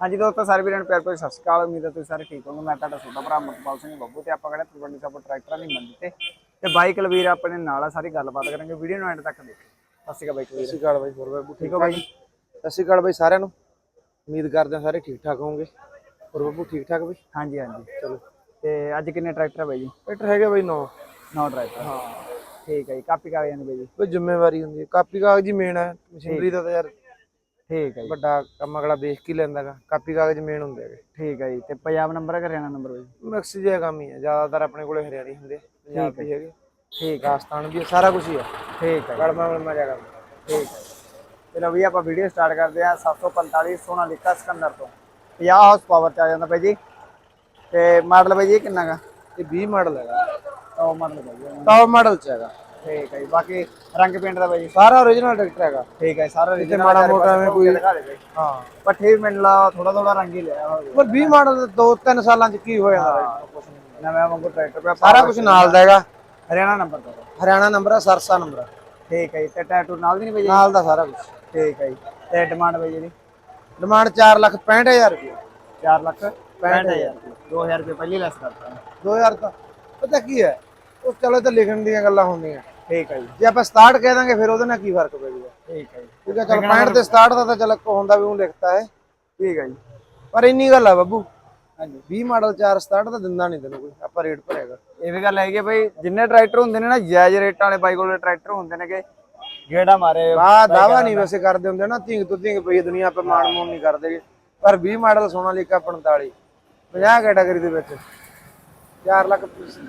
ਹਾਂਜੀ ਦੋਸਤੋ ਸਾਰੇ ਵੀਰਾਂ ਨੂੰ ਪਿਆਰ ਭਰੀ ਸਤਿ ਸ਼੍ਰੀ ਅਕਾਲ। ਉਮੀਦ ਹੈ ਤੁਸੀਂ ਸਾਰੇ ਠੀਕ ਹੋਵੋਗੇ। ਮੈਂ ਤੁਹਾਡਾ ਛੋਟਾ ਭਰਾ ਮਤਪਾਲ ਸਿੰਘ ਬੱਬੂ ਤੇ ਆਪਾਂ ਕਹਿੰਦੇ ਤਲਵੰਡੀ ਸਾਬੋ ਟਰੈਕਟਰਾਂ ਦੀ ਮੰਡੀ ਤੇ। ਤੇ ਬਾਈਕ ਲਵੀਰ ਆਪਣੇ ਨਾਲ ਆ ਸਾਰੀ ਗੱਲਬਾਤ ਕਰਾਂਗੇ। ਵੀਡੀਓ ਨੂੰ ਐਂਡ ਤੱਕ ਦੇਖੋ ਸਤਿ ਸ਼੍ਰੀ ਅਕਾਲ ਬਾਈਕ ਸਤਿ ਸ਼੍ਰੀ ਅਕਾਲ ਬਾਈ ਹੋਰ ਬਾਬੂ ਠੀਕ ਹੋ ਬਾਈ? ਸਤਿ ਸ਼੍ਰੀ ਅਕਾਲ ਬਾਈ ਸਾਰਿਆਂ ਨੂੰ। ਉਮੀਦ ਕਰਦੇ ਹਾਂ ਸਾਰੇ ਠੀਕ ਠਾਕ ਹੋਵੋਗੇ। ਹੋਰ ਬਾਬੂ ਠੀਕ ਠਾਕ ਬਾਈ? ਹਾਂਜੀ ਹਾਂਜੀ। ਚਲੋ। ਤੇ ਅੱਜ ਕਿੰਨੇ ਟਰੈਕਟਰ ਬਾਈ ਜੀ? ਟਰੈਕਟਰ ਹੈਗੇ ਬਾਈ ਨੌ। ਨੌ ਟਰੈਕਟਰ। ਹਾਂ। ਠੀਕ ਹੈ ਜੀ ਕਾਪੀ ਕਾਗਜ਼ਾਂ ਦੀ ਬਾਈ ਜੀ? ਕੋਈ ਜ਼ਿੰਮੇਵਾਰੀ ਹੁੰਦੀ ਹੈ। ਕਾਪੀ ਕਾਗਜ਼ ਹੀ ਮੇਨ ਹੈ ਮਸ਼ੀਨਰੀ ਦਾ ਤਾਂ ਯਾਰ ਠੀਕ ਹੈ ਜੀ। ਵੱਡਾ ਕੰਮ ਅਗਲਾ ਦੇਖ ਕੇ ਹੀ ਲੈਂਦਾਗਾ ਕਾਪੀ ਕਾਗਜ਼ ਮੇਨ ਹੁੰਦੇ ਹੈਗੇ। ਠੀਕ ਹੈ ਜੀ ਤੇ ਪੰਜਾਬ ਨੰਬਰ ਹੈ ਹਰਿਆਣਾ ਨੰਬਰ ਬਾਈ? ਮਿਕਸ ਜਿਹਾ ਕੰਮ ਹੀ ਹੈ ਜ਼ਿਆਦਾਤਰ ਆਪਣੇ ਕੋਲੇ ਹਰਿਆਣੀ ਹੁੰਦੇ ਪੰਜਾਬ ਵੀ ਹੈਗੇ। ਠੀਕ ਹੈ ਰਾਜਸਥਾਨ ਵੀ ਹੈ, ਸਾਰਾ ਕੁਝ ਹੀ ਹੈ ਠੀਕ ਹੈ ਜੀ, ਗੜਮਾ ਮਲਮਾ ਜਾ ਕੰਮ ਠੀਕ ਹੈ ਤੇ ਲਓ ਵੀ ਆਪਾਂ ਵੀਡੀਓ ਸਟਾਰਟ ਕਰਦੇ ਆ 745 ਸੋਨਾਲੀਕਾ ਸਿਕੰਦਰ ਤੋਂ। 50 ਹਾਰਸ ਪਾਵਰ ਚ ਆ ਜਾਂਦਾ ਬਾਈ ਜੀ। ਤੇ ਮਾਡਲ ਬਾਈ ਜੀ ਇਹ ਕਿੰਨਾ ਗਾ? ਇਹ 20 ਮਾਡਲ ਹੈਗਾ। ਟੌਪ ਮਾਡਲ ਬਾਈ ਜੀ ਟੌਪ ਮਾਡਲ ਚ ਹੈਗਾ। ਠੀਕ ਹੈ ਜੀ ਬਾਕੀ ਰੰਗ ਪੇਂਟ ਦਾ ਬਾਈ ਸਾਰਾ origignal ਟਰੈਕਟਰ ਹੈਗਾ। ਠੀਕ ਹੈ ਸਾਰਾ ਤੇ original ਮਾੜਾ ਮੋਟਾ ਐਵੇਂ ਕੋਈ- ਦੇ ਹਾਂ ਪੱਠੇ ਵੀ ਮੈਨੂੰ ਲਾ ਥੋੜਾ ਥੋੜਾ ਰੰਗ ਹੀ ਲਿਆ ਹੋਇਆ। ਪਰ 20 ਮਾਡਲ ਦੋ ਤਿੰਨ ਸਾਲਾਂ ਚ ਕੀ ਹੋ ਜਾਂਦਾ ਨਵੇਂ ਵਾਂਗੂ ਟਰੈਕਟਰ ਪਿਆ ਸਾਰਾ ਕੁਝ ਨਾਲ ਦਾ ਹੈਗਾ। ਹਰਿਆਣਾ ਨੰਬਰ ਤੋਂ ਹਰਿਆਣਾ ਨੰਬਰ ਹੈ ਸਰਸਾ ਨੰਬਰ ਠੀਕ ਹੈ ਜੀ ਤੇ ਟੈਟੂ ਨਾਲ ਦੀ ਨਹੀਂ ਬਾਈ ਨਾਲ ਦਾ ਸਾਰਾ ਕੁਝ ਠੀਕ ਹੈ ਜੀ ਤੇ ਡਿਮਾਂਡ ਬਾਈ ਜੀ ਡਿਮਾਂਡ 4 ਲੱਖ 65000 ਰੁਪਏ। 4 ਲੱਖ 65000 2000 ਰੁਪਏ। ਪਹਿਲੀ ਲੈਸ ਕਰਤਾ। 2000 ਤਾਂ ਪਤਾ ਕੀ ਹੈ? ਉਹ ਚਲੋ ਤਾਂ ਲਿਖਣ ਦੀਆਂ ਗੱਲਾਂ ਹੁੰਦੀਆਂ। ਠੀਕ ਹੈ ਜੀ। ਜੇ ਆਪਾਂ ਸਟਾਰਟ ਕਹਿ ਦਾਂਗੇ ਫਿਰ ਉਹਦੇ ਨਾਲ ਕੀ ਫ਼ਰਕ ਪੈ ਜਾਊਗਾ ਠੀਕ ਹੈ ਜੀ। ਠੀਕ ਹੈ ਚਲ 65 ਤੇ ਸਟਾਰਟ ਦਾ ਤਾਂ ਚਲ ਹੁੰਦਾ ਵੀ ਉਹ ਲਿਖਤਾ ਹੈ। ਠੀਕ ਹੈ ਜੀ। ਪਰ ਇੰਨੀ ਗੱਲ ਆ ਬੱਬੂ। ਹਾਂਜੀ। 20 ਮਾਡਲ 4 ਸਟਾਰਟ ਤਾਂ ਦਿੰਦਾ ਨਹੀਂ ਤੈਨੂੰ ਕੋਈ ਆਪਾਂ ਰੇਟ ਭਰੇਗਾ ਇਹ ਵੀ ਗੱਲ ਹੈਗੀ ਆ ਬਈ ਜਿੰਨੇ ਟਰੈਕਟਰ ਹੁੰਦੇ ਨੇ ਨਾ ਜਾਇਜ਼ ਰੇਟਾਂ ਵਾਲੇ ਬਾਈਕ ਵਾਲੇ ਟਰੈਕਟਰ ਹੁੰਦੇ ਨੇਗੇ ਗੇੜਾ ਮਾਰੇ। ਆ ਦਾਵਾ ਨਹੀਂ ਵੈਸੇ ਕਰਦੇ ਹੁੰਦੇ ਨਾ ਧੀਂਗ ਤੋਂ ਧੀਂਗ ਪਈ ਦੁਨੀਆ ਆਪਾਂ ਮਾਣ ਮੂਣ ਨਹੀਂ ਕਰਦੇ। ਪਰ 20 ਮਾਡਲ ਸੋਨਾਲੀਕਾ 45 50 ਕੈਟਾਗਰੀ ਦੇ ਵਿੱਚ। 4 ਲੱਖ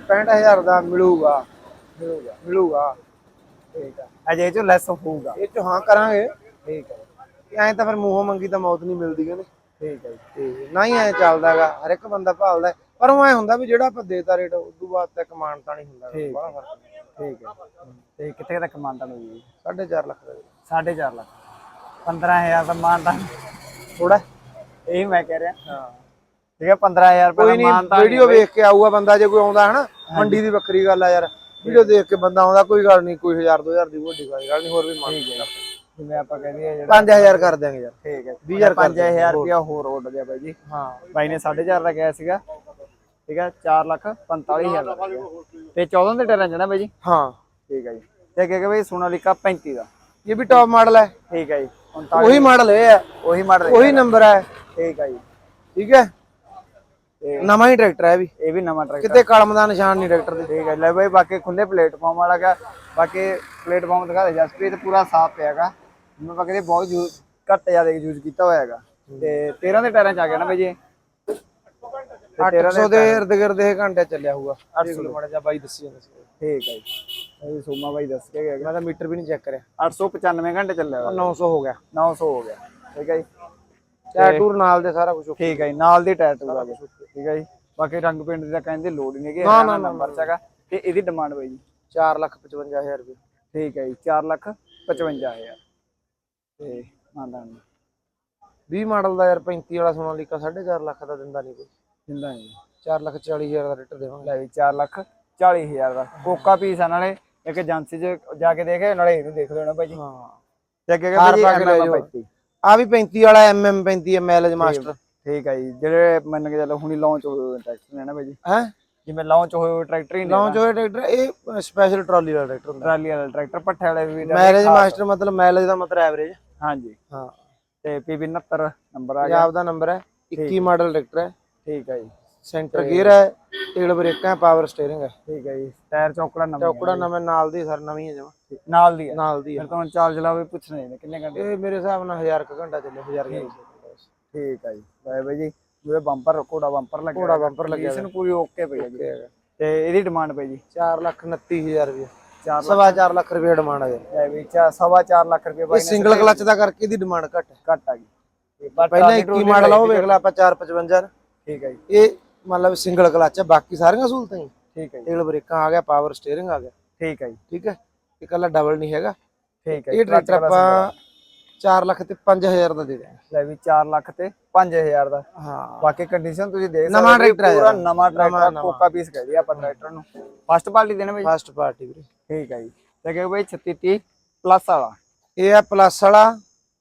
65000 ਦਾ ਮਿਲੂਗਾ। ਮਿਲੂਗਾ। ਮਿਲੂਗਾ। ਠੀਕ ਹੈ ਅਜੇ ਇਹ ਚੋਂ ਲੈਸ ਹੋਊਗਾ। ਇਹ ਚ ਹਾਂ ਕਰਾਂਗੇ। ਠੀਕ ਹੈ ਐਂ ਤਾਂ ਫਿਰ ਮੂੰਹੋਂ ਮੰਗੀ ਤਾਂ ਮੌਤ ਨਹੀਂ ਮਿਲਦੀ ਕਹਿੰਦੇ। ਠੀਕ ਹੈ ਤੇ ਨਾ ਹੀ ਐਂ ਚੱਲਦਾਗਾ ਹਰ ਇੱਕ ਬੰਦਾ ਭਾਲਦਾ। ਪਰ ਉਹ ਐ ਹੁੰਦਾ ਵੀ ਜਿਹੜਾ ਆਪਾਂ ਦੇਤਾ ਰੇਟ ਉਸ ਤੋਂ ਬਾਅਦ ਤੱਕ ਮਾਨਤਾ ਨਹੀਂ ਹੁੰਦਾ। ਬੜਾ ਫ਼ਰਕ ਠੀਕ ਹੈ ਤੇ ਕਿੱਥੇ ਤੱਕ ਮਾਨਤਾ ਨੂੰ ਜੀ 4.5 ਲੱਖ ਦਾ 4.5 ਲੱਖ। 15000 ਦਾ ਮਾਨਤਾ ਥੋੜਾ ਇਹ ਮੈਂ ਕਹਿ ਰਿਹਾ। ਹਾਂ। ਠੀਕ ਹੈ 15000 ਰੁਪਏ ਦਾ ਮਾਨਤਾ ਵੀਡੀਓ ਵੇਖ ਕੇ ਆਊਗਾ ਬੰਦਾ ਜੇ ਕੋਈ ਆਉਂਦਾ ਹੈ ਨਾ। ਮੰਡੀ ਦੀ ਵੱਖਰੀ ਗੱਲ ਆ ਯਾਰ। ਵੀਡੀਓ ਦੇਖ ਕੇ ਬੰਦਾ ਆਉਂਦਾ ਕੋਈ ਗੱਲ ਨਹੀਂ ਕੋਈ 1000 2000 ਦੀ ਵੱਡੀ ਗੱਲ ਨਹੀਂ ਹੋਰ ਵੀ ਮੰਨ ਠੀਕ ਹੈ ਜਿਵੇਂ ਆਪਾਂ ਕਹਿੰਦੇ ਆ ਜਿਹੜਾ 5000 ਕਰ ਦਿਆਂਗੇ ਯਾਰ। ਠੀਕ ਹੈ 20000 ਕਰ 5000 ਰੁਪਇਆ ਹੋਰ ਉੱਡ ਗਿਆ ਬਾਈ ਜੀ। ਹਾਂ। ਬਾਈ ਨੇ 4.5 ਦਾ ਕਿਹਾ ਸੀਗਾ। ਠੀਕ ਹੈ 4 ਲੱਖ 45000 ਦਾ ਤੇ 14 ਦੇ ਟਾਇਰਾਂ ਨਾ ਬਾਈ ਜੀ? ਹਾਂ। ਠੀਕ ਹੈ ਜੀ। ਤੇ ਅੱਗੇ ਕਿ ਬਾਈ ਸੋਨਾਲੀਕਾ 35 ਦਾ। ਇਹ ਵੀ ਟੌਪ ਮਾਡਲ ਹੈ। ਠੀਕ ਹੈ ਜੀ। 39 ਉਹੀ ਮਾਡਲ ਇਹ ਹੈ। ਉਹੀ ਮਾਡਲ ਉਹੀ ਨੰਬਰ ਹੈ। ਠੀਕ ਹੈ ਜੀ। ਠੀਕ ਹੈ। ਨਵਾਂ ਹੀ ਟਰੈਕਟਰ ਹੈ ਇਹ ਵੀ। ਇਹ ਵੀ ਨਵਾਂ ਟਰੈਕਟਰ ਕਿਤੇ ਕਲਮ ਦਾ ਨਿਸ਼ਾਨ ਨਹੀਂ ਟਰੈਕਟਰ ਦੇ। ਠੀਕ ਹੈ ਲੈ ਬਾਈ ਬਾਕੀ ਖੁੱਲੇ ਪਲੇਟਫਾਰਮ ਵਾਲਾ ਗਾ ਬਾਕੀ ਪਲੇਟਫਾਰਮ ਦਿਖਾ ਦੇ ਜਸਪ੍ਰੀਤ ਪੂਰਾ ਸਾਫ਼ ਪਿਆਗਾ ਮੈਂ ਬਾਕੀ ਦੇ ਬਹੁਤ ਯੂਜ਼ ਘੱਟ ਜ਼ਿਆਦਾ ਯੂਜ਼ ਕੀਤਾ ਹੋਇਆ ਹੈਗਾ। ਤੇ 13 ਦੇ ਟਾਇਰਾਂ ਚ ਆ ਗਿਆ ਨਾ ਬਾਈ ਜੀ? 800 ਦੇ ਇਰਦ ਗਿਰਦ ਇਹ ਘੰਟੇ ਚੱਲਿਆ ਹੋਊਗਾ। 800 ਮਾੜਾ ਜਿਹਾ ਬਾਈ ਦੱਸੀ ਜਾਂਦਾ ਠੀਕ ਹੈ ਜੀ। ਇਹ ਸੋਮਾ ਬਾਈ ਦੱਸ ਕੇ ਗਿਆ। ਮੈਂ ਤਾਂ ਮੀਟਰ ਵੀ ਨਹੀਂ ਚੈੱਕ ਕਰਿਆ। 895 ਘੰਟੇ ਚੱਲਿਆ ਹੋਇਆ। 900 ਹੋ ਗਿਆ। 900 ਹੋ ਗਿਆ। ਠੀਕ ਹੈ ਜੀ। ਟਾਇਰ ਟੂਰ ਨਾਲ ਦੇ ਸਾਰਾ ਕੁਝ ਠੀਕ ਹੈ ਜੀ ਨਾਲ ਦੀ ਟਾਇਰ ਟੂਰ ਆ ਗਏ। ਠੀਕ ਹੈ ਜੀ। ਬਾਕੀ ਰੰਗ ਪਿੰਡ ਦੀ ਤਾਂ ਕਹਿੰਦੇ ਲੋੜ ਨਹੀਂ ਹੈਗੀ ਨਾ, ਨਾ, ਨੰਬਰ ਹੈਗਾ। ਤੇ ਇਹਦੀ ਡਿਮਾਂਡ ਬਾਈ ਜੀ। 4 ਲੱਖ 55000 ਰੁਪਏ। ਠੀਕ ਹੈ ਜੀ 4 ਲੱਖ 55000 ਤੇ ਮੰਨਦਾ ਨਹੀਂ 20 ਮਾਡਲ ਦਾ ਯਾਰ 35 ਵਾਲਾ ਸੋਨਾਲੀਕਾ 4.5 ਲੱਖ ਦਾ ਦਿੰਦਾ ਨਹੀਂ ਕੋਈ। ਜਿੰਦਾ ਨਹੀਂ। 4 ਲੱਖ 40000 ਦਾ ਰੇਟ ਦੇਵਾਂਗੇ। ਲੈ ਵੀ 4 ਲੱਖ 40000 ਦਾ। ਕੋਕਾ ਪੀਸ ਆ ਨਾਲੇ ਇੱਕ ਏਜੰਸੀ 'ਚ ਜਾ ਕੇ ਦੇਖੇ ਨਾਲੇ ਇਹਨੂੰ ਦੇਖ ਲੈਣਾ ਭਾਈ ਜੀ। ਹਾਂ। ਤੇ ਅੱਗੇ ਹਾਰ ਕਹਿੰਦੇ ਪਾ ਕੇ ਲੈ ਜੀ ਜਾਓ। MM35 ਆ ਵੀ 35 ਵਾਲਾ MM 35 ML ਮਾਸਟਰ। ਠੀਕ ਹੈ ਜੀ ਜਿਹੜੇ ਮੰਨ ਕੇ ਚੱਲੋ ਹੁਣੀ ਲਾਂਚ ਹੋਏ ਹੋਏ ਟਰੈਕਟਰ ਨੇ ਨਾ ਭਾਈ ਜੀ। ਹੈ? ਜਿਵੇਂ ਲਾਂਚ ਹੋਏ ਹੋਏ ਟਰੈਕਟਰ ਹੀ ਨੇ ਲਾਂਚ ਹੋਇਆ ਟਰੈਕਟਰ ਇਹ ਸਪੈਸ਼ਲ ਟਰਾਲੀ ਵਾਲਾ ਟਰੈਕਟਰ ਹੁੰਦਾ। ਟਰਾਲੀ ਵਾਲਾ ਟਰੈਕਟਰ ਪੱਠੇ ਵਾਲੇ ਵੀ। ਮੈਰੇਜ ਮਾਸਟਰ ਮਤਲਬ ਮੈਲੇਜ ਦਾ ਮਤਲਬ ਐਵਰੇਜ ਹਾਂਜੀ। ਹਾਂ। ਤੇ PB 69 ਨੰਬਰ ਆ ਗਿਆ। ਪੰਜਾਬ ਦਾ ਨੰਬਰ ਹੈ 21 ਮਾਡਲ ਟਰੈਕਟਰ ਹੈ। ਠੀਕ ਹੈ ਜੀ। ਸੈਂਟਰ ਗੀਅਰ ਹੈ ਤੇਲ ਬ੍ਰੇਕਾਂ ਪਾਵਰ ਸਟੀਅਰਿੰਗ ਹੈ। ਠੀਕ ਹੈ ਜੀ। ਟਾਇਰ ਚੌਕੜਾ ਨੰਬਰ ਚੌਕੜਾ ਨਵੇਂ ਨਾਲ ਦੀ ਸਰ ਨਵੀਂ ਹੈ ਜਮਾ। ਨਾਲ ਦੀ ਹੈ। ਨਾਲ ਦੀ ਹੈ। ਫਿਰ ਤੁਹਾਨੂੰ ਚਾਰਜ ਲਾਵੇ ਪੁੱਛਣੇ ਨੇ ਕਿੰਨੇ ਘੰਟੇ ਇਹ ਮੇਰੇ ਹਿਸਾਬ ਨਾਲ 1000 ਕੁ ਘੰਟਾ ਚੱਲੇ 1000 ਘੰਟਾ। ਠੀਕ ਹੈ ਜੀ। ਬਾਈ ਬਾਈ ਜੀ ਜਿਵੇਂ ਬੰਪਰ ਕੋੜਾ ਬੰਪਰ ਲੱਗਿਆ ਘੋੜਾ ਬੰਪਰ ਲੱਗਿਆ ਇਸ ਨੂੰ ਪੂਰੀ ਓਕੇ ਪਈ ਹੈ ਜੀ। ਤੇ ਇਹਦੀ ਡਿਮਾਂਡ ਪਈ ਜੀ? 4 ਲੱਖ 29000 ਰੁਪਏ। ਚਾਰ ਸਵਾ 4 ਲੱਖ ਰੁਪਏ ਡਿਮਾਂਡ ਆ ਜੀ। ਲੈ ਵੀ ਚਾ ਸਵਾ ਚਾਰ ਲੱਖ ਰੁਪਏ ਇਹ ਬਾਈ ਸਿੰਗਲ ਕਲਚ ਦਾ ਕਰਕੇ ਇਹਦੀ ਡਿਮਾਂਡ ਘੱਟ ਹੈ। ਘੱਟ ਆ ਗਈ ਪਹਿਲਾਂ 21 ਮਾਡਲ ਆ ਉਹ ਵੇਖ ਲੈ ਆਪਾਂ 455 ਠੀਕ ਹੈ ਜੀ। ਇਹ ਮਤਲਬ ਸਿੰਗਲ ਕਲਚ ਹੈ ਬਾਕੀ ਸਾਰੀਆਂ ਸਹੂਲਤਾਂ ਹੀ। ਠੀਕ ਹੈ ਜੀ। ਤੇਲ ਬ੍ਰੇਕਾਂ ਆ ਗਿਆ ਪਾਵਰ ਸਟੀਅਰਿੰਗ ਆ ਗਿਆ। ਠੀਕ ਹੈ ਜੀ। ਠੀਕ ਹੈ? ਇਹ ਕੱਲਾ ਡਬਲ ਨਹੀਂ ਹੈਗਾ। ਠੀਕ ਹੈ ਇਹ ਟਰੈਕਟਰ ਆਪਾਂ 4 ਲੱਖ ਤੇ 5000 ਦਾ ਦੇ ਦਿਆਂਗੇ। ਲੈ ਵੀ 4 ਲੱਖ ਤੇ 5000 ਦਾ। ਹਾਂ। ਬਾਕੀ ਕੰਡੀਸ਼ਨ ਤੁਸੀਂ ਦੇਖ ਨਵਾਂ ਸਕਦੇ ਹੋ, ਟਰੈਕਟਰ ਹੈ ਪੂਰਾ। ਨਵਾਂ ਟਰੈਕਟਰ ਨਵਾਂ। ਕੋਕਾ ਪੀਸ ਕਹਿ ਦਈਏ ਆਪਾਂ ਟਰੈਕਟਰ ਨੂੰ। ਫਸਟ ਪਾਰਟੀ ਦੇਣਾ ਬਾਈ ਫਸਟ ਪਾਰਟੀ ਵੀਰੇ। ਠੀਕ ਹੈ ਜੀ। ਤੇ ਕਿ ਬਾਈ 3630 ਪਲੱਸ ਵਾਲਾ। ਇਹ ਹੈ ਪਲੱਸ ਵਾਲਾ।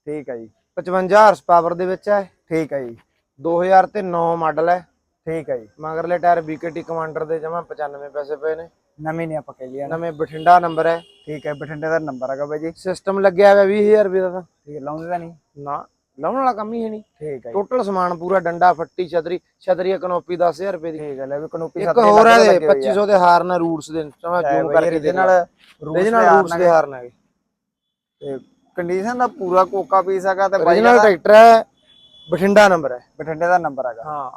ਠੀਕ ਹੈ ਜੀ। 55 ਹਾਰਸ ਪਾਵਰ ਦੇ ਵਿੱਚ ਹੈ ਠੀਕ ਹੈ ਜੀ। 2000 ਤੇ 9 ਮਾਡਲ ਹੈ ਠੀਕ ਹੈ ਜੀ। ਮਗਰਲੇ ਟਾਇਰ BKT ਕਮਾਂਡਰ ਦੇ ਜਮਾ 95 ਪੈਸੇ ਪਏ ਨੇ। ਨਵੀਂ ਨਹੀਂ ਆਪਾਂ ਕਹਿ ਲਿਆ ਨਾ ਨਵੇਂ ਬਠਿੰਡਾ ਨੰਬਰ ਹੈ। ਠੀਕ ਹੈ ਬਠਿੰਡੇ ਦਾ ਨੰਬਰ ਹੈਗਾ ਬਾਈ ਜੀ। ਸਿਸਟਮ ਲੱਗਿਆ ਹੋਇਆ 20000 ਰੁਪਏ ਦਾ ਤਾਂ। ਠੀਕ ਹੈ ਲਾਉਂਦੇ ਤਾਂ ਨਹੀਂ? ਨਾ ਲਾਉਣ ਵਾਲਾ ਕੰਮ ਹੀ ਹੈ ਨਹੀਂ। ਠੀਕ ਹੈ ਜੀ। ਟੋਟਲ ਸਮਾਨ ਪੂਰਾ ਡੰਡਾ ਫੱਟੀ ਛਤਰੀ ਛਤਰੀ ਕਨੋਪੀ 10000 ਰੁਪਏ ਦੀ। ਠੀਕ ਹੈ ਲੈ ਵੀ ਕਨੋਪੀ ਇੱਕ ਹੋਰ ਹੈ ਦੇ 2500 ਦੇ ਹਾਰ ਨਾਲ ਰੂਟਸ ਦੇ ਜਮਾ ਜ਼ੂਮ ਕਰਕੇ ਇਹਦੇ ਦੇ ਨਾਲ ਰੂਟਸ ਦੇ ਹਾਰ ਨਾਲ ਤੇ ਕੰਡੀਸ਼ਨ ਦਾ ਪੂਰਾ ਕੋਕਾ ਪੀਸ ਹੈਗਾ ਤੇ ਬਾਈ original ਟਰੈਕਟਰ ਹੈ ਬਠਿੰਡਾ ਨੰਬਰ ਹੈ। ਬਠਿੰਡੇ ਦਾ ਨੰਬਰ ਹੈਗਾ। ਹਾਂ।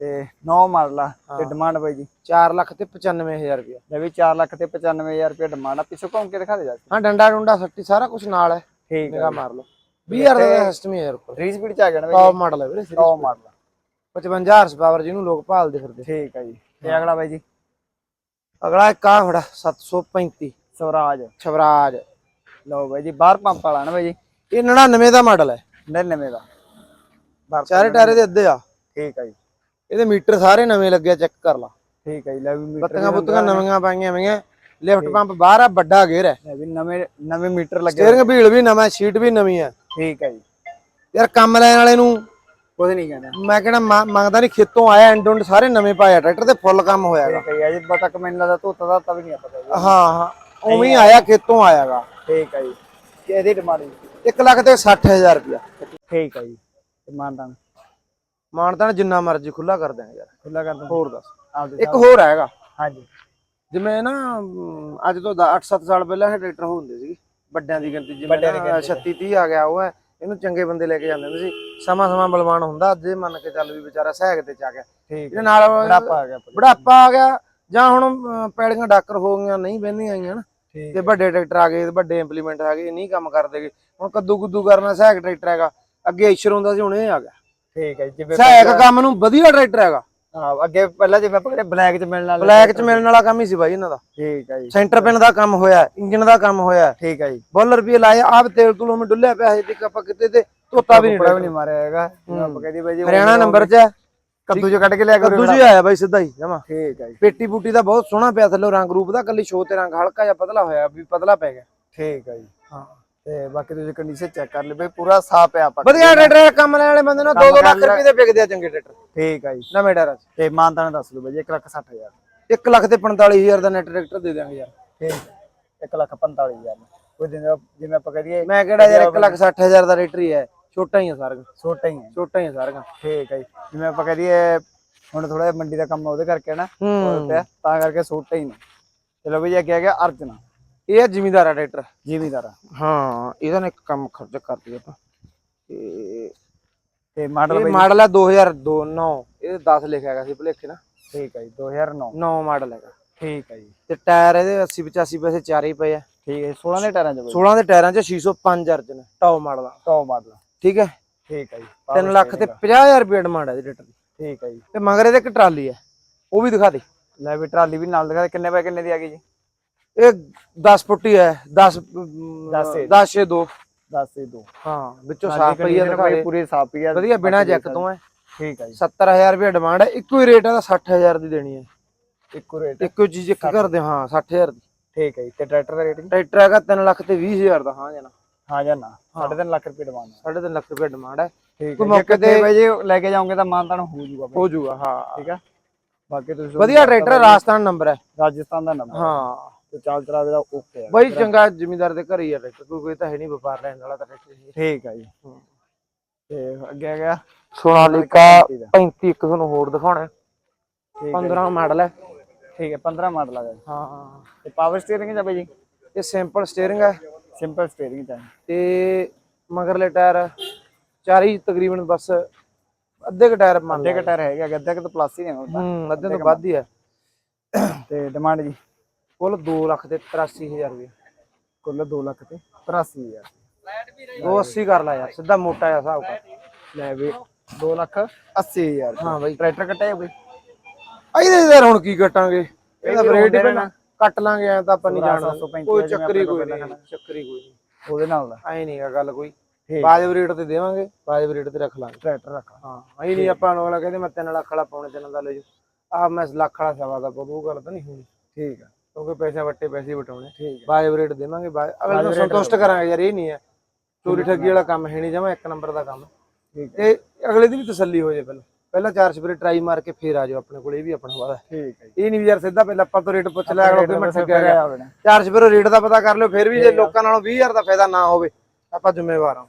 ਤੇ 9 ਮਾਡਲ ਆ ਤੇ ਡਿਮਾਂਡ ਬਾਈ ਜੀ 4 ਲੱਖ ਤੇ 95000 ਰੁਪਏ ਲੈ ਵੀ 4 ਲੱਖ ਤੇ 95000 ਰੁਪਏ ਡਿਮਾਂਡ ਆ। ਪਿੱਛੋਂ ਘੁੰਮ ਕੇ ਦਿਖਾ ਦੇ ਜਾ ਕੇ। ਹਾਂ ਡੰਡਾ ਡੁੰਡਾ ਫੱਟੀ ਸਾਰਾ ਕੁਝ ਨਾਲ ਹੈ। ਠੀਕ ਹੈ ਮਾਰ ਲਓ। 20000 ਦਾ ਸਿਸਟਮ ਹੈ ਯਾਰ ਉੱਪਰ 3 ਸਪੀਡ ਚ ਆ ਗਿਆ ਨਾ ਬਾਈ ਟੌਪ ਮਾਡਲ ਹੈ ਵੀਰੇ 100 ਮਾਡਲ 55 ਹਾਰਸ ਪਾਵਰ ਜਿਹਨੂੰ ਲੋਕ ਭਾਲਦੇ ਫਿਰਦੇ। ਠੀਕ ਹੈ ਜੀ। ਤੇ ਅਗਲਾ ਬਾਈ ਜੀ? ਅਗਲਾ ਇੱਕ ਆ ਖੜਾ 735 ਸਵਰਾਜ। ਛਵਰਾਜ ਲਓ ਬਾਈ ਜੀ ਬਾਹਰ ਪੰਪ ਵਾਲਾ ਨਾ ਬਾਈ ਜੀ। ਇਹ 99 ਦਾ ਮਾਡਲ ਹੈ। 99 ਦਾ। ਬਾਹਰ ਚਾਰੇ ਟਾਇਰੇ ਦੇ ਅੱਧੇ ਆ। ਠੀਕ ਹੈ ਜੀ। ਇਹਦੇ ਮੀਟਰ ਸਾਰੇ ਨਵੇਂ ਲੱਗੇ ਚੈੱਕ ਕਰ ਲਾ। ਠੀਕ ਹੈ ਜੀ ਲੈ ਵੀ ਮੀਟਰ ਬੱਤੀਆਂ ਬੁੱਤੀਆਂ ਨਵੀਆਂ ਪਾਈਆਂ ਹੋਈਆਂ ਲਿਫਟ ਪੰਪ ਬਾਹਰ ਆ ਵੱਡਾ ਗੇਅਰ ਹੈ ਲੈ ਵੀ ਨਵੇਂ ਨਵੇਂ ਮੀਟਰ ਲੱਗੇ ਸਟੀਅਰਿੰਗ ਵੀਲ ਵੀ ਨਵਾਂ ਸ਼ੀਟ ਵੀ ਨਵੀਂ ਹੈ ਠੀਕ ਹੈ ਜੀ। ਯਾਰ ਕੰਮ ਲੈਣ ਵਾਲੇ ਨੂੰ ਕੁਝ ਨਹੀਂ ਕਹਿੰਦਾ ਮੈਂ ਕਹਿੰਦਾ ਮੰਗਦਾ ਨਹੀਂ ਖੇਤੋਂ ਆਇਆ ਐਂਡ ਉਂਡ ਸਾਰੇ ਨਵੇਂ ਪਾਇਆ ਟਰੈਕਟਰ ਤੇ ਫੁੱਲ ਕੰਮ ਹੋਇਆਗਾ ਠੀਕ ਹੈ ਜੀ ਪਤਾ ਕਮੈਂਟ ਦਾ ਧੋਤਾ ਦਾ ਤਾਂ ਵੀ ਨਹੀਂ ਪਤਾ ਹਾਂ ਹਾਂ ਉਵੇਂ ਆਇਆ ਖੇਤੋਂ ਆਇਆਗਾ ਠੀਕ ਹੈ ਜੀ। ਕਿ ਇਹਦੀ ਡਿਮਾਂਡ ਜੀ 1 ਲੱਖ ਤੇ 60000 ਰੁਪਇਆ। ਠੀਕ ਹੈ ਜੀ। ਤੇ ਮਾਨਦਾਨ ਮਾਨਤਾਨ ਜਿੰਨਾ ਮਰਜ਼ੀ ਖੁੱਲਾ ਕਰ ਦਿਆਂਗੇ ਯਾਰ। ਖੁੱਲਾ ਕਰ ਦੋ ਹੋਰ ਦੱਸ। ਇੱਕ ਹੋਰ ਹੈਗਾ। ਹਾਂਜੀ। ਜਿਵੇਂ ਨਾ ਅੱਜ ਤੋਂ 8-7 ਸਾਲ ਪਹਿਲਾਂ ਇਹ ਟਰੈਕਟਰ ਹੁੰਦੇ ਸੀ ਵੱਡਿਆਂ ਦੀ ਗਿਣਤੀ ਜਿਵੇਂ ਵੱਡਿਆਂ ਦੀ ਨਾ 36 30 ਆ ਗਿਆ ਉਹ ਹੈ। ਇਹਨੂੰ ਚੰਗੇ ਬੰਦੇ ਲੈ ਕੇ ਜਾਂਦੇ ਹੁੰਦੇ ਸੀ। ਸਮਾਂ ਸਮਾਂ ਬਲਵਾਨ ਹੁੰਦਾ। ਅੱਜ ਇਹ ਮੰਨ ਕੇ ਚੱਲ ਵੀ ਵਿਚਾਰਾ ਸਹਿਗ ਤੇ ਚ ਗਿਆ। ਇਹਦੇ ਨਾਲ ਬੁਢਾਪਾ ਆ ਗਿਆ। ਬੁਢਾਪਾ ਆ ਗਿਆ। ਜਾਂ ਹੁਣ ਪੈੜੀਆਂ ਡਾਕਰ ਹੋ ਗਈਆਂ ਨਹੀਂ ਬਹਿੰਦੀਆਂ ਆਈਆਂ ਨਾ। ਤੇ ਵੱਡੇ ਟਰੈਕਟਰ ਆ ਗਏ ਤੇ ਵੱਡੇ ਇੰਪਲੀਮੈਂਟ ਆ ਗਏ ਨਹੀਂ ਕੰਮ ਕਰਦੇਗੇ ਹੁਣ ਕੱਦੂ ਕੁੱਦੂ ਕਰਨਾ ਸਹਾਇਕ ਟਰੈਕਟਰ ਹੈਗਾ। ਅੱਗੇ ਇਸ਼ਰ ਹੁੰਦਾ ਸੀ ਹੁਣ ਇਹ ਆ ਗਿਆ। ਠੀਕ ਹੈ ਜੀ, ਜਿਵੇਂ ਸਹਾਇਕ ਕੰਮ ਨੂੰ ਵਧੀਆ ਟਰੈਕਟਰ ਹੈਗਾ। ਹਾਂ ਅੱਗੇ ਪਹਿਲਾਂ ਜਿਵੇਂ ਆਪਾਂ ਬਲੈਕ ਚ ਮਿਲਣ ਵਾਲੇ ਬਲੈਕ ਚ ਮਿਲਣ ਵਾਲਾ ਕੰਮ ਹੀ ਸੀ ਬਾਈ ਇਹਨਾਂ ਦਾ। ਠੀਕ ਹੈ ਜੀ। ਸੈਂਟਰ ਪਿਨ ਦਾ ਕੰਮ ਹੋਇਆ ਇੰਜਨ ਦਾ ਕੰਮ ਹੋਇਆ। ਠੀਕ ਹੈ ਜੀ। ਬੋਲਰ ਵੀ ਲਾਏ ਆਪ ਤੇਲ ਤੁਲੋਂ ਮੈਂ ਡੁੱਲਿਆ ਪਿਆ ਹੈ ਤੇ ਆਪਾਂ ਕਿਤੇ ਤੇ ਤੋਤਾ ਵੀ ਨਹੀਂ ਕੱਪੜਾ ਵੀ ਨਹੀਂ ਮਾਰਿਆ ਹੈਗਾ। ਜਿਵੇਂ ਆਪਾਂ ਕਹਿੰਦੇ ਬਾਈ ਜੀ ਹਰਿਆਣਾ ਨੰਬਰ 'ਚ ਹੈ। ਕੱਦੂ ਚ ਕੱਢ ਕੇ ਲਿਆ ਕਰੋ ਕੱਦੂ ਜੀ ਆਇਆ ਬਾਈ ਸਿੱਧਾ ਹੀ ਜਮਾ। ਠੀਕ ਹੈ ਜੀ। ਪੇਟੀ ਬੂਟੀ ਦਾ ਬਹੁਤ ਸੋਹਣਾ ਪਿਆ ਥੱਲੇ ਰੰਗ ਰੂਪ ਦਾ ਕੱਲੀ ਸ਼ੋ ਤੇ ਰੰਗ ਹਲਕਾ ਜਿਹਾ ਪਤਲਾ ਹੋਇਆ ਵੀ ਪਤਲਾ ਪੈ ਗਿਆ। ਠੀਕ ਹੈ ਜੀ। ਤੇ ਬਾਕੀ ਤੁਸੀਂ ਕੰਡੀਸ਼ਨ ਚੈੱਕ ਕਰ ਲਿਓ ਬਈ ਪੂਰਾ ਸਾਫ਼ ਹੈ ਆਪਾਂ ਵਧੀਆ ਟਰੈਕਟਰ ਕੰਮ ਲੈਣ ਵਾਲੇ ਬੰਦੇ ਨੂੰ 2-2 ਲੱਖ ਰੁਪਏ ਦੇ ਵਿਕਦੇ ਆ ਚੰਗੇ ਟਰੈਕਟਰ। ਠੀਕ ਹੈ ਜੀ। ਨਵੇਂ 'ਚ। ਤੇ ਮਾਨਤਾਨ ਦੱਸ ਦਿਓ ਬਾਈ ਜੀ 1 ਲੱਖ 60 ਹਜ਼ਾਰ। 1 ਲੱਖ ਤੇ 45000 ਦਾ ਨੈਟ ਟਰੈਕਟਰ ਦੇ ਦਿਆਂਗੇ ਯਾਰ। ਠੀਕ 1 ਲੱਖ 45 ਹਜ਼ਾਰ। ਕੋਈ ਦਿਨ ਜਿਵੇਂ ਆਪਾਂ ਕਰੀਏ ਮੈਂ ਕਿਹੜਾ ਯਾਰ 1 ਲੱਖ 60000 ਦਾ ਰੇਟਰ ਹੀ ਹੈ। ਛੋਟਾ ਹੀ ਆ ਸਾਰਾ ਛੋਟਾ ਹੀ ਹੈ ਛੋਟਾ ਹੀ ਆ ਸਾਰਾ ਠੀਕ ਹੈ ਜੀ। ਜਿਵੇਂ ਆਪਾਂ ਕਰੀਏ ਹੁਣ ਥੋੜਾ ਜਿਹਾ ਮੰਡੀ ਦਾ ਕੰਮ ਉਹਦੇ ਕਰਕੇ ਨਾ ਹੂੰ। ਤਾਂ ਕਰਕੇ ਛੋਟਾ ਹੀ ਨੇ। ਚਲੋ ਬਈ ਅੱਗੇ ਆ ਗਿਆ ਅਰਜਨ। ਇਹ ਹੈ ਜ਼ਿਮੀਦਾਰ ਆ ਟਰੈਕਟਰ। ਹਾਂ ਇਹਦਾ ਨਾ ਇੱਕ ਕੰਮ ਖਰਚ ਕਰ ਆਪਾਂ। ਇਹ ਤੇ ਮਾਡਲ ਇਹ ਮਾਡਲ ਹੈ 2002 9 ਇਹ 10 ਲਿਖਿਆ ਹੈਗਾ ਸੀ ਭੁਲੇਖੇ ਨਾ ਠੀਕ ਹੈ ਜੀ 2009 9 ਮਾਡਲ ਹੈਗਾ। ਠੀਕ ਹੈ ਜੀ। ਤੇ ਟਾਇਰ ਇਹਦੇ 80 85 ਪੈਸੇ ਚਾਰੇ ਹੀ ਪਏ ਆ। ਠੀਕ ਹੈ 16 ਦੇ ਟਾਇਰਾਂ ਚ ਬਈ? 16 ਦੇ ਟਾਇਰਾਂ 'ਚ 605 ਅਰਜਨ ਟੌਪ ਮਾਡਲ ਦਾ ਟੌਪ ਮਾਡਲ। ਠੀਕ ਹੈ ਠੀਕ ਹੈ ਜੀ 3 ਲੱਖ ਤੇ 50000 ਰੁਪਏ ਡਿਮਾਂਡ ਹੈ ਇਹਦੀ ਟਰੈਕਟਰ ਦੀ। ਠੀਕ ਹੈ ਜੀ। ਤੇ ਮਗਰ ਇਹਦੇ ਇੱਕ ਟਰਾਲੀ ਹੈ ਉਹ ਵੀ ਦਿਖਾ ਦੇ। ਲੈ ਵੀ ਟਰਾਲੀ ਵੀ ਨਾਲ ਦਿਖਾ ਕਿੰਨੇ ਬਾਈ ਕਿੰਨੇ ਦੀ ਆ ਗਈ ਜੀ? ਇਹ 10 ਫੁੱਟੀ ਹੈ 10 ਦਸ 10 ਛੇ 2 10 ਤੇ 2 ਹਾਂ ਵਿੱਚੋਂ ਸਾਫ਼ ਪਈ ਹੈ ਪੂਰੀ ਸਾਫ਼ ਪਈ ਵਧੀਆ ਬਿਨਾ ਜੈਕ ਤੋਂ ਹੈ। ਠੀਕ ਹੈ ਜੀ। 70000 ਰੁਪਏ ਡਿਮਾਂਡ ਹੈ ਇੱਕੋ ਹੀ ਰੇਟ ਹੈ 60000 ਦੀ ਦੇਣੀ ਹੈ। ਇੱਕੋ ਰੇਟ ਇੱਕੋ ਚੀਜ਼ ਇੱਕ ਕਰਦੇ ਹਾਂ 60000 ਦੀ। ਠੀਕ ਹੈ ਜੀ ਤੇ ਟਰੈਕਟਰ ਦਾ ਰੇਟ ਜੀ ਟਰੈਕਟਰ ਹੈਗਾ 3 ਲੱਖ ਤੇ 20000 ਦਾ ਹਾਂ ਜਾਨਾ ਹਾਂ ਜਾਂ ਨਾ 3.5 ਲੱਖ ਰੁਪਏ ਡਿਮਾਂਡ ਹੈ 3.5 ਲੱਖ ਰੁਪਏ ਡਿਮਾਂਡ ਹੈ। ਠੀਕ ਹੈ ਮੌਕੇ ਕਿਤੇ ਬਾਈ ਜੀ ਲੈ ਕੇ ਜਾਓਗੇ ਤਾਂ ਮਾਨਤਾਨ ਹੋ ਜੂਗਾ ਹੋ ਜਾਊਗਾ ਹਾਂ। ਠੀਕ ਹੈ ਬਾਕੀ ਤੁਸੀਂ ਵਧੀਆ ਟਰੈਕਟਰ ਰਾਜਸਥਾਨ ਨੰਬਰ ਹੈ। ਰਾਜਸਥਾਨ ਦਾ ਨੰਬਰ ਹਾਂ। ਤੇ ਚਾਲ ਚਲਾਵੇ ਦਾ ਓਕੇ ਹੈ ਬਈ ਚੰਗਾ ਜ਼ਿਮੀਦਾਰ ਦੇ ਘਰ ਹੀ ਆ ਟਰੈਕਟਰ ਕੋਈ ਕੋਈ ਤਾਂ ਹੈ ਨਹੀਂ ਵਪਾਰ ਲੈਣ ਵਾਲਾ ਤਾਂ ਟਰੈਕਟਰ ਹੀ ਠੀਕ ਹੈ ਜੀ। ਤੇ ਅੱਗੇ ਆ ਗਿਆ। ਸੋਨਾਲੀਕਾ 35 ਇੱਕ ਤੁਹਾਨੂੰ ਹੋਰ ਦਿਖਾਉਣਾ। ਹੈ। ਠੀਕ ਹੈ 15 ਮਾਡਲ ਹੈ। ਠੀਕ ਹੈ 15 ਮਾਡਲ ਆ ਗਿਆ। ਹਾਂ। ਤੇ ਪਾਵਰ ਸਟੀਅਰਿੰਗ ਜਾਂ ਬਾਈ ਜੀ? ਇਹ ਸਿੰਪਲ ਸਟੀਅਰਿੰਗ ਹੈ ਸਿੰਪਲ ਸਟੀਅਰਿੰਗ ਚਾਹੀਦੀ ਤੇ ਮਗਰਲੇ ਟਾਇਰ ਚਾਰੀ ਤਕਰੀਬਨ ਬਸ ਅੱਧੇ ਕ ਟਾਇਰ ਮੰਨ ਅੱਧੇ ਲਓ ਕ ਟਾਇਰ ਹੈਗਾ ਅੱਧੇ ਕ ਤਾਂ ਪਲੱਸ ਹੀ ਨੇ ਹੁਣ ਤਾਂ। ਹੂੰ ਅੱਧੇ ਤੋਂ ਵੱਧ ਹੀ ਹੈ ਤੇ ਡਿਮਾਂਡ ਜੀ? ਕੁੱਲ 2 ਲੱਖ ਤੇ 83000 ਰੁਪਏ। ਕੁੱਲ 2 ਲੱਖ ਤੇ 83000 280 ਕਰ ਲਾ ਯਾਰ ਸਿੱਧਾ ਮੋਟਾ ਜਿਹਾ ਹਿਸਾਬ ਕਰ। ਲੈ ਵੀ 2 ਲੱਖ 80000 ਹਾਂ ਬਈ। ਟਰੈਕਟਰ ਕੱਟਿਆ ਬਈ ਇਹਦੇ ਯਾਰ ਹੁਣ ਕੀ ਕੱਟਾਂਗੇ? ਇਹਦਾ ਰੇਟ ਹੀ ਪਹਿਲਾਂ ਕੱਟ ਲਾਂਗੇ ਐ ਤਾਂ ਆਪਾਂ ਨਹੀਂ ਪੈਂਤੀ ਕੋਈ ਚੱਕਰੀ ਕੋਈ ਨਹੀਂ। ਚੱਕਰੀ ਕੋਈ ਨਹੀਂ। ਉਹਦੇ ਨਾਲ ਦਾ। ਐ ਨਹੀਂ ਗੱਲ ਕੋਈ। ਵਾਜਬ ਰੇਟ ਤੇ ਦੇਵਾਂਗੇ ਵਾਜਬ ਰੇਟ ਤੇ ਰੱਖ ਲਾਂਗੇ। ਟਰੈਕਟਰ ਰੱਖਾ ਹਾਂ ਐ ਨਹੀਂ ਆਪਾਂ ਨੂੰ ਅਗਲਾ ਕਹਿੰਦੇ ਮੈਂ 3 ਲੱਖ ਵਾਲਾ ਪੌਣੇ ਤਿੰਨ ਦਾ ਲੈ ਜੂ ਆ ਮੈਂ ਲੱਖ ਵਾਲਾ ਸਵਾ ਦਾ ਉਹ ਗੱਲ ਤਾਂ ਨਹੀਂ ਹੋਣੀ। ਠੀਕ ਆ। ਕਿਉਂਕਿ ਪੈਸੇ ਵੱਟੇ ਪੈਸੇ ਵਟਾਉਣੇ। ਠੀਕ ਰੇਟ ਦੇਵਾਂਗੇ ਅਗਲੇ ਨੂੰ ਸੰਤੁਸ਼ਟ ਕਰਾਂਗੇ ਯਾਰ ਇਹ ਨਹੀਂ ਹੈ। ਚੋਰੀ ਠੱਗੀ ਵਾਲਾ ਕੰਮ ਹੈ ਨਹੀਂ ਜਮਾ ਇੱਕ ਨੰਬਰ ਦਾ ਕੰਮ। ਠੀਕ ਹੈ। ਅਗਲੇ ਦੀ ਵੀ ਤਸੱਲੀ ਹੋ ਜਾਏ ਪਹਿਲਾਂ। ਪਹਿਲਾਂ ਚਾਰ ਸਪਰੇ ਟਰਾਈ ਮਾਰ ਕੇ ਫੇਰ ਆ ਜਾਓ ਆਪਣੇ ਕੋਲ ਇਹ ਵੀ ਆਪਣਾ ਵਾਦਾ ਠੀਕ ਹੈ ਇਹ ਨਹੀਂ ਵੀ ਯਾਰ ਸਿੱਧਾ ਪਹਿਲਾਂ ਆਪਾਂ ਤੋਂ ਰੇਟ ਪੁੱਛ ਲਿਆ ਅਗਲਾ ਕੋਈ ਮੈਂ ਠੱਗਿਆ ਗਿਆ। ਚਾਰ ਸਪਰੇ ਰੇਟ ਦਾ ਪਤਾ ਕਰ ਲਿਓ ਫਿਰ ਵੀ ਜੇ ਲੋਕਾਂ ਨਾਲੋਂ 20000 ਦਾ ਫਾਇਦਾ ਨਾ ਹੋਵੇ ਆਪਾਂ ਜ਼ਿੰਮੇਵਾਰ ਹਾਂ।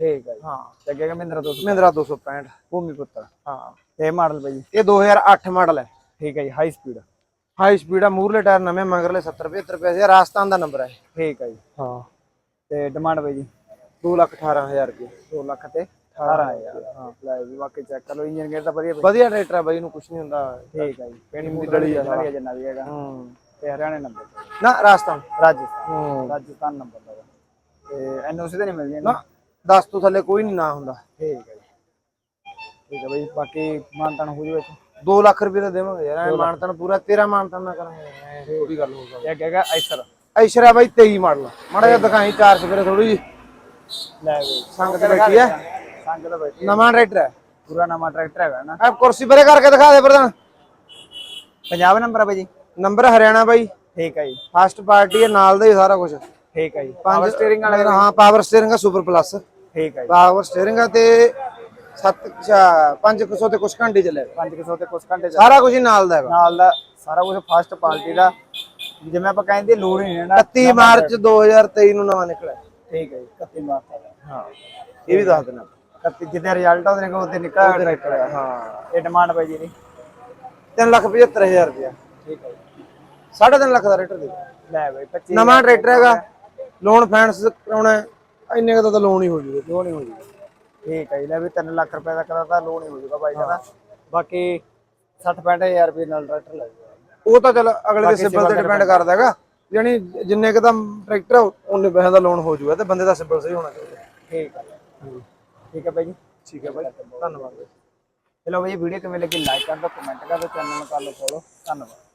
ਠੀਕ ਹੈ ਹਾਂ। ਕਿ ਮਹਿੰਦਰਾ 200 ਮਹਿੰਦਰਾ 265 ਭੂਮੀ ਪੁੱਤਰ। ਹਾਂ। ਇਹ ਮਾਡਲ ਭਾਈ। ਇਹ 2008 ਮਾਡਲ ਹੈ। ਠੀਕ ਹੈ ਜੀ ਹਾਈ ਸਪੀਡ ਹਾਈ ਸਪੀਡ ਆ ਮੂਰਲੇ ਟਾਇਰ ਨਵੇਂ ਮਗਰਲੇ 70 75 ਪੈਸੇ ਆ ਰਾਜਸਥਾਨ ਦਾ ਨੰਬਰ ਹੈ ਠੀਕ ਹੈ ਜੀ। ਹਾਂ। ਤੇ ਡਿਮਾਂਡ ਭਾਈ ਜੀ 2 ਲੱਖ 18000 ਰੁਪਏ। 2 ਲੱਖ ਤੇ 18000 ਹਾਂ। ਲੈ ਜੀ ਬਾਕੀ ਚੈੱਕ ਕਰ ਲਓ ਇੰਜਨ ਗੇਅਰ ਤਾਂ ਵਧੀਆ ਵਧੀਆ ਟਰੈਕਟਰ ਆ ਬਾਈ ਨੂੰ ਕੁਝ ਨਹੀਂ ਹੁੰਦਾ। ਠੀਕ ਹੈ ਜੀ। ਪਿੰਡ ਦੀ ਡਲੀ ਆ। ਜਿੰਨਾ ਵੀ ਹੈਗਾ। ਹੂੰ। ਤੇ ਹਰਿਆਣੇ ਨੰਬਰ ਨਾ ਰਾਜਸਥਾਨ। ਰਾਜਸਥਾਨ। ਹੂੰ। ਰਾਜਸਥਾਨ ਨੰਬਰ ਦਾ ਤੇ ਐਨਓਸੀ ਤੇ ਨਹੀਂ ਮਿਲਦੀ ਨਾ 10 ਤੋਂ ਥੱਲੇ ਕੋਈ ਨਹੀਂ ਨਾ ਹੁੰਦਾ। ਠੀਕ ਹੈ ਜੀ। ਠੀਕ ਹੈ ਭਾਈ ਬਾਕੀ ਮਾਨਤਾਨ ਹੋ ਜੂ ਵਿੱਚ 2 ਲੱਖ ਰੁਪਏ ਦਾ ਦੇਵਾਂਗੇ ਯਾਰ ਐ ਮਾਨਤਨ ਪੂਰਾ ਤੇਰਾ ਮਾਨਤਨ ਨਾ ਕਰਾਂਗੇ ਉਹ ਵੀ ਗੱਲ ਹੋ ਸਕਦੀ। ਇਹ ਅੱਗੇ ਹੈਗਾ ਆਈਸਰ ਐਸ਼ਰਾ ਬਾਈ 23 ਮਾਡਲ। ਮਾੜਾ ਜਿਹਾ ਦਿਖਾਈ ਚਾਰ ਸਪਰੇ ਥੋੜੀ ਜੀ ਲੈ ਬਈ। ਸੰਗਤ ਬੈਠੀ ਹੈ। ਸੰਗਤ ਬੈਠੀ ਨਵਾਂ ਟਰੈਕਟਰ ਹੈ। ਪੂਰਾ ਨਵਾਂ ਟਰੈਕਟਰ ਹੈਗਾ ਨਾ। ਆ ਕੁਰਸੀ ਪਰੇ ਕਰਕੇ ਦਿਖਾ ਦੇ ਪ੍ਰਧਾਨ। ਪੰਜਾਬ ਨੰਬਰ ਹੈ ਭਾਈ ਜੀ। ਨੰਬਰ ਹਰਿਆਣਾ ਬਾਈ। ਠੀਕ ਹੈ ਜੀ। ਫਸਟ ਪਾਰਟੀ ਹੈ ਨਾਲ ਦਾ ਹੀ ਸਾਰਾ ਕੁਝ ਠੀਕ ਹੈ ਜੀ। ਪਾਵਰ ਸਟੀਅਰਿੰਗ ਵਾਲੇ ਹਾਂ ਪਾਵਰ ਸਟੀਅਰਿੰਗ ਆ ਸੁਪਰ ਪਲੱਸ ਠੀਕ ਹੈ ਜੀ। ਪਾਵਰ ਸਟੀਅਰਿੰਗ ਤੇ 7 500 ਤੇ ਕੁਝ ਘੰਟੇ ਚੱਲੇ 500 ਤੇ ਕੁਝ ਘੰਟੇ ਸਾਰਾ ਕੁਝ ਹੀ ਨਾਲ ਦਾ ਹੈਗਾ। ਨਾਲ ਦਾ ਸਾਰਾ ਕੁਝ ਫਸਟ ਕੁਆਲਿਟੀ ਦਾ। ਜਿਵੇਂ ਆਪਾਂ ਕਹਿੰਦੇ ਲੋੜ ਹੀ ਨਹੀਂ ਨਾ। 31 ਮਾਰਚ 2023 ਨੂੰ ਨਵਾਂ ਨਿਕਲਿਆ। ਠੀਕ ਹੈ ਜੀ 31 ਮਾਰਚ ਹਾਂ ਇਹ ਵੀ ਦੱਸ ਦੇਣਾ। 31 ਜਿੱਦੇ ਰਿਜ਼ਲਟ ਆਉਂਦੇ ਨੇ ਉਹਦੇ ਨਿਕਲ ਟਰੈਕਟਰ ਹੈ। ਇਹ ਡਿਮਾਂਡ ਭਾਈ ਜੀ ਦੀ। 3 ਲੱਖ 75000 ਰੁਪਇਆ। ਠੀਕ ਹੈ ਜੀ। 3.5 ਲੱਖ ਦਾ ਟਰੈਕਟਰ ਦੇ ਲੈ ਭਾਈ 25 ਨਵਾਂ ਟਰੈਕਟਰ ਹੈਗਾ। ਲੋਨ ਫਾਈਨੈਂਸ ਕਰਾਉਣਾ ਇੰਨੇ ਦਾ ਤਾਂ ਲੋਨ ਹੀ ਹੋ ਜੂਗਾ। ਲੋਨ ਹੀ ਹੋ ਜੂਗੀ। ਠੀਕ ਹੈ ਜੀ ਲੈ ਵੀ 3 ਲੱਖ ਰੁਪਏ ਦਾ ਕਰਾ ਤਾਂ ਲੋਨ ਹੀ ਹੋ ਜੂਗਾ ਭਾਈ ਕਹਿੰਦਾ ਬਾਕੀ 60 65000 ਰੁਪਏ ਨਾਲ ਟਰੈਕਟਰ ਲੈ ਜਾਊਗਾ। ਉਹ ਤਾਂ ਚਲ ਅਗਲੇ ਦੇ ਸਿਬਲ ਤੇ ਡਿਪੈਂਡ ਕਰਦਾ ਹੈਗਾ ਯਾਨੀ ਜਿੰਨੇ ਕੁ ਦਾ ਟਰੈਕਟਰ ਉਹਨੇ ਪੈਸੇ ਦਾ ਲੋਨ ਹੋ ਜੂਗਾ ਤੇ ਬੰਦੇ ਦਾ ਸਿਬਲ ਸਹੀ ਹੋਣਾ ਚਾਹੀਦਾ। ਠੀਕ ਹੈ। ਠੀਕ ਹੈ ਜੀ। ਠੀਕ ਹੈ ਬਾਈ। ਧੰਨਵਾਦ। ਚਲੋ ਭਾਈ ਵੀਡੀਓ ਕਿਵੇਂ ਲੱਗੀ? ਲਾਈਕ ਕਰ ਦਿਓ ਕਮੈਂਟ ਕਰ ਦਿਓ ਚੈਨਲ ਨੂੰ ਕਰ ਲਓ ਫੋਲੋ ਧੰਨਵਾਦ।